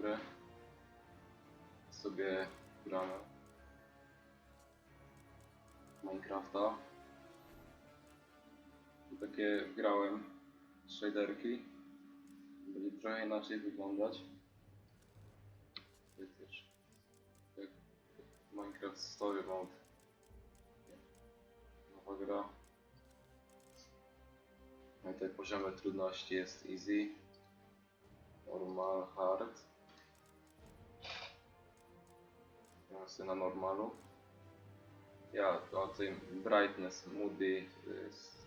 grę. Sobie gramy. Minecrafta. I takie grałem shaderki. Będzie trochę inaczej wyglądać. Tutaj też jak Minecraft Story Mode. Nowa gra. No i tutaj poziomy trudności jest easy, normal, hard. Sobie na normalu. Ja o tym brightness, moody to jest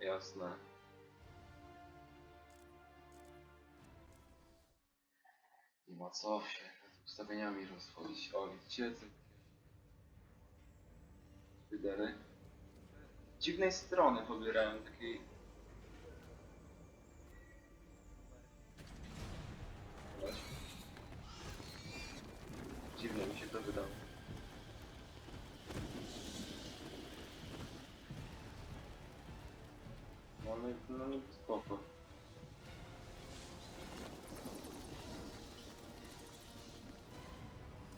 jasne. Nie ma co się nad ustawieniami rozchodzić. O, widzicie? Wydery. Dziwnej strony pobierają takiej Właśnie. Dziwne mi się to wydało. No, no, no, spoko.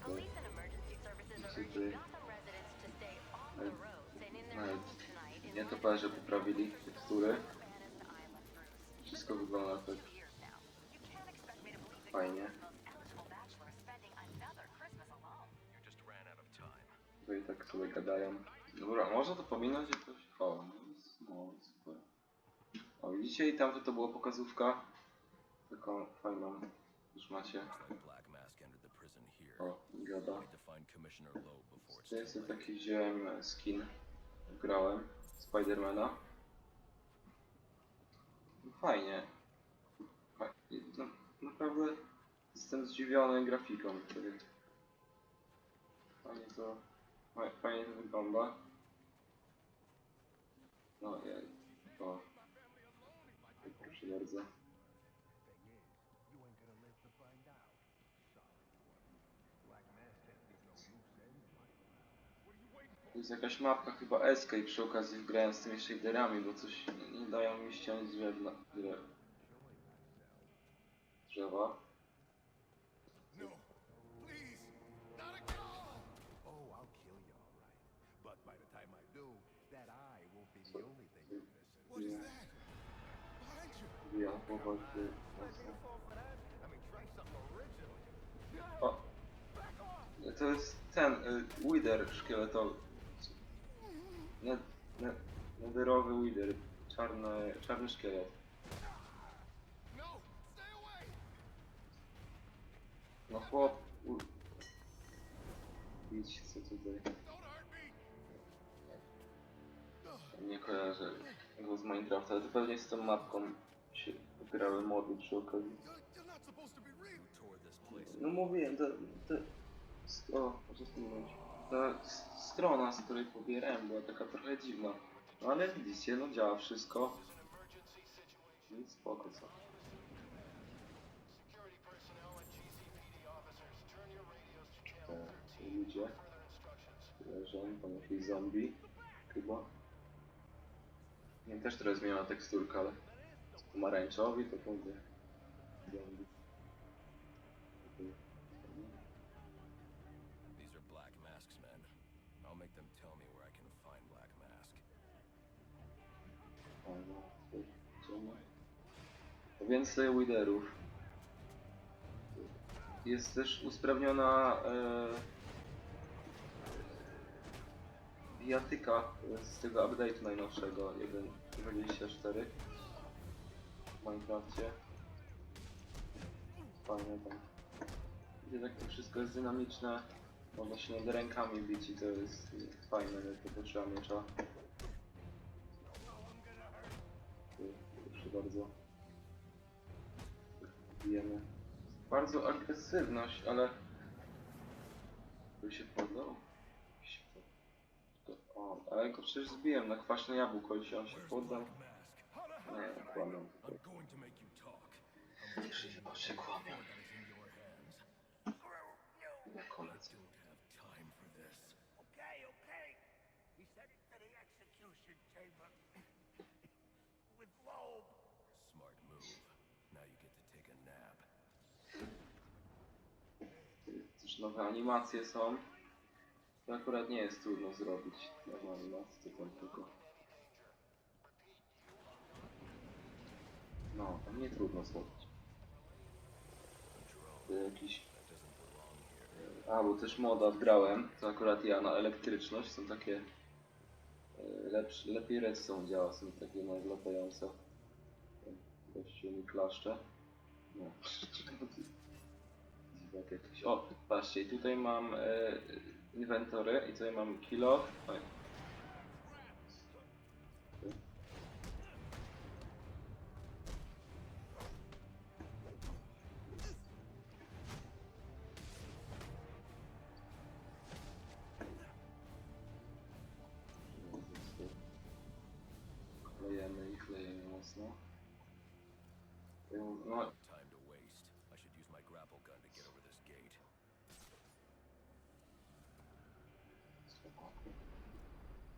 Police and emergency services are Super. urging Gotham residents to stay off the Ale- roads and in their Nawet homes tonight in nie to powiem, że poprawili tekstury. Wszystko wygląda tak fajnie. Tutaj tak sobie gadają. Dobra, można to pominąć jakoś? O, no, jest- no super. O, widzicie? I tamto to była pokazówka. Taką fajną. Już macie. O, gada. To jest taki wziąłem skin. Grałem. Spidermana. Fajnie. Fa- No, naprawdę jestem zdziwiony grafiką. który- Fajnie to, fa- fajnie to wygląda. No jej, to... Bardzo. To jest jakaś mapka chyba Escape przy okazji grałem z tymi shaderami, bo coś nie, nie dają mi ściąć drewna. Drzew. Drzewa. No, please, not again. Oh, I'll kill you, all right. But by the time I do, that eye won't be the only powoli. O! To jest ten, y, Wither szkieletowy. Ned, ned, nederowy Wither. Czarny, czarny szkielet. No, chłop... u- Idź, co tutaj. Nie kojarzę go z Minecrafta, ale to pewnie z tą mapką się grały mody przy okazji. No mówiłem, to... to o, wspomnieć. Ta strona, z której pobierałem, była taka trochę dziwna. No ale widzicie, no działa wszystko. Więc spoko co. Te, ludzie. Leżą, tam jakieś zombie. Chyba. Nie, też trochę zmieniona teksturka, ale pomarańczowi to będzie zombie. These are Black Mask's men. I'll make them tell me where I can find Black Mask. Fajno, tutaj. Więcej widerów. Jest też usprawniona e, bijatyka z tego update'u najnowszego 1.24 w Minecrafcie. Fajne tam. Widzę, jak to wszystko jest dynamiczne. Można się nad rękami bić i to jest fajne, nie to potrzeba miecza. Proszę bardzo. Bijemy. Bardzo agresywność, ale... Tu się to- O, ale go przecież zbiłem na kwaśne jabłko i się on się poddał. Nie, kłamią. I'm going to make you talk. Your hands. Na. Okay, okay. He it to the execution chamber. With Loeb. Smart move. Now you get to take a nap. Czy nowe animacje są. To akurat nie jest trudno zrobić. Nowe animacje to tylko. No, tam nie trudno zrobić. To jakiś... A, bo też moda wgrałem, to akurat ja na elektryczność, są takie... e, Lepszy, lepiej redstone działa, są takie nadlatające. Gościu mi klaszcze. No. O, patrzcie, tutaj mam e, inwentory i tutaj mam kilo. Oj.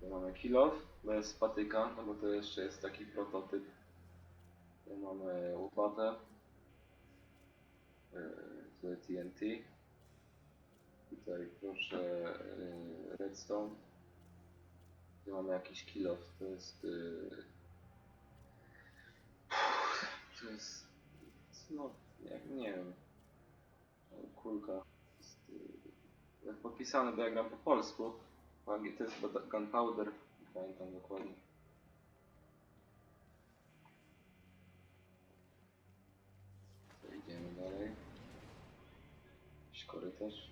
Tu mamy kilof bez patyka, no bo to jeszcze jest taki prototyp. Tu mamy łopatę. Tutaj TNT. Tutaj proszę yy, redstone. Tu mamy jakiś kilof, to jest... Yy, to jest... No, jak nie wiem. Kulka. Jest, jak podpisane, bo ja gram po polsku. Angielsku to jest chyba gunpowder. Nie pamiętam dokładnie. To idziemy dalej. Jakiś korytarz.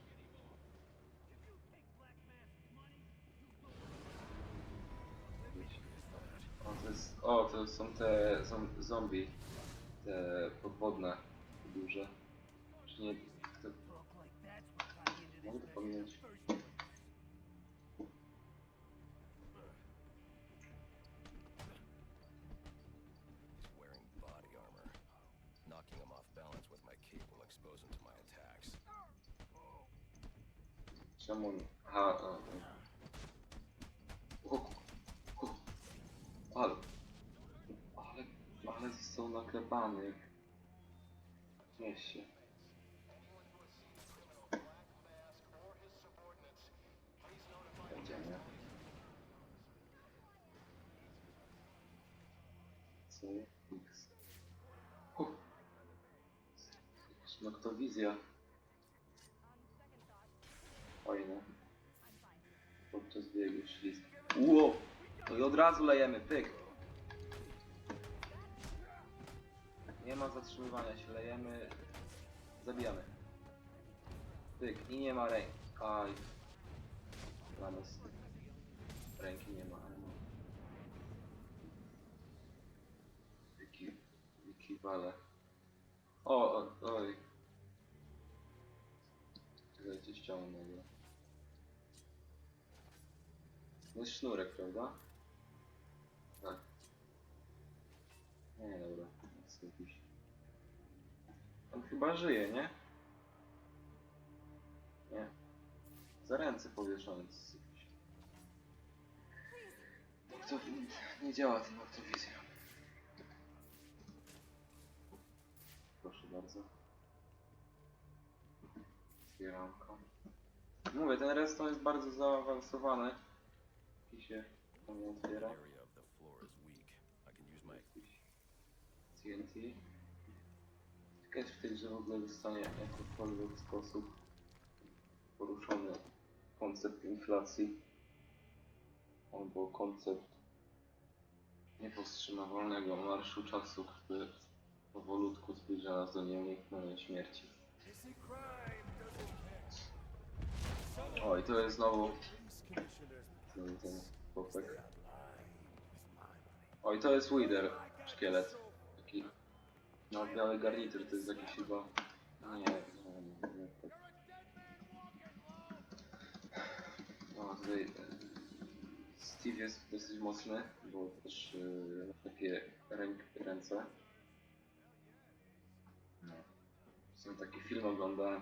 O, to jest, o, to są te zom- zombie. Te podwodne. Duże. Czy nie? To, mogę to pominąć? Czemu? Aha, o, o. O. Ale, ale, ale są naklepane. Weź się. Będziemy. Co? X. O. Jakaś Noktowizja. Biegu ślizg. Ło! To i od razu lejemy, pyk. Nie ma zatrzymywania się, lejemy. Zabijamy. Pyk. I nie ma ręki. Aj. Lamus. Ręki nie ma, ale ma. Wiki wale. O, jest sznurek, prawda? Tak. Nie, dobra. Jest. On chyba żyje, nie? Nie. Za ręce powieszony. jest jakiś- To nie działa ten aktywizja. Proszę bardzo. Zbieranka. Mówię, ten redstone jest bardzo zaawansowany. I się tam nie otwiera. area of the floor is weak. I can use my Jakiś TNT. Ciekawe w tej, że w ogóle zostanie w jakikolwiek sposób poruszony koncept inflacji. Albo koncept niepowstrzymywalnego marszu czasu, który powolutku zbliża nas do nieuniknionej śmierci. O, i to jest znowu znowu ten chłopak. O, i to jest Wither, szkielet. Taki, no, biały garnitur, to jest jakiś chyba... Nie, nie, nie, nie. tak. O, tutaj e, Steve jest dosyć mocny, bo też ma takie ręk, ręce. No. Są taki film oglądałem.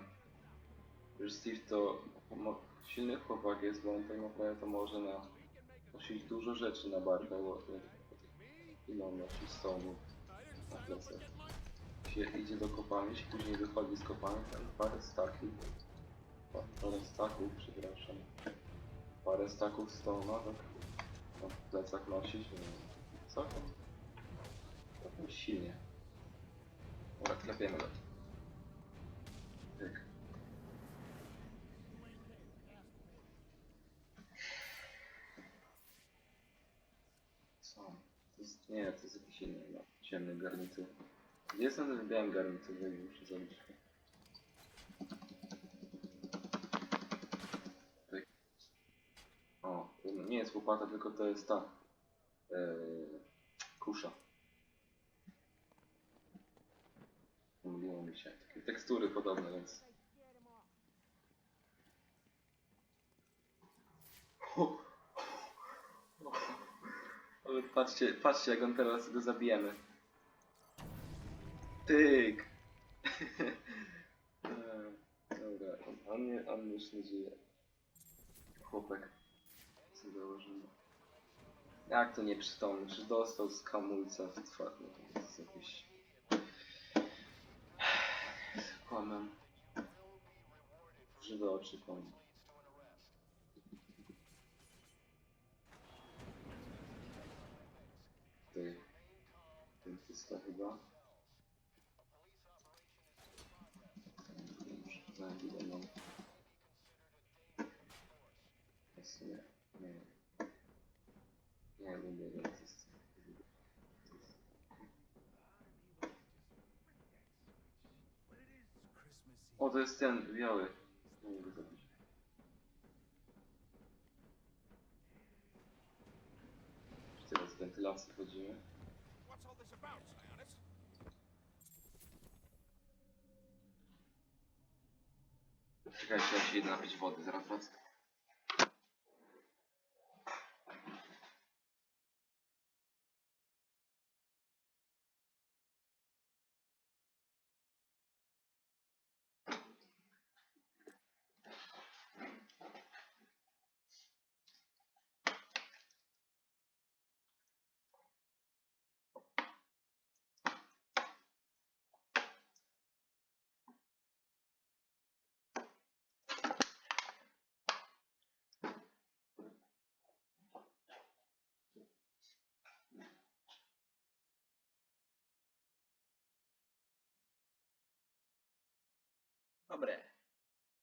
Już Steve to silny chłopak jest, bo on tak naprawdę to może na, nosić dużo rzeczy na barkach, bo ile on nosi stołu na plecach. Się idzie do kopalni, się później wychodzi z kopalni, tam parę staki. Pa- Parę staków, przepraszam. Parę staków stona, tak? Na plecach nosić, nie wiem. Co? Trochę silnie. Dobra, klepiemy go. Tyk. Co? To jest, nie, to jest jakiś inny, no, ciemny garnitur. Gdzie jest ten białym garnitur? Muszę zrobić. O, nie jest łopata, tylko to jest ta. Yy, kusza. Pomyliło mi się. Takie tekstury podobne, więc... Ale patrzcie, patrzcie jak on teraz go zabijemy. Tyk! Eee, Dobra, on, nie, on już nie żyje. Chłopek. Co założymy? Jak to nieprzytomny? Czy dostał z kamulca w twarz? No to jest jakieś... Kłamem. Żywe oczy kłamem. Chyba. Nie lubię dentysty. O, to jest ten biały. Nie. Teraz z wentylacji chodzimy. What's all this about, Sionis? Czekajcie, ja się idę napić wody, zaraz wracam. Добре.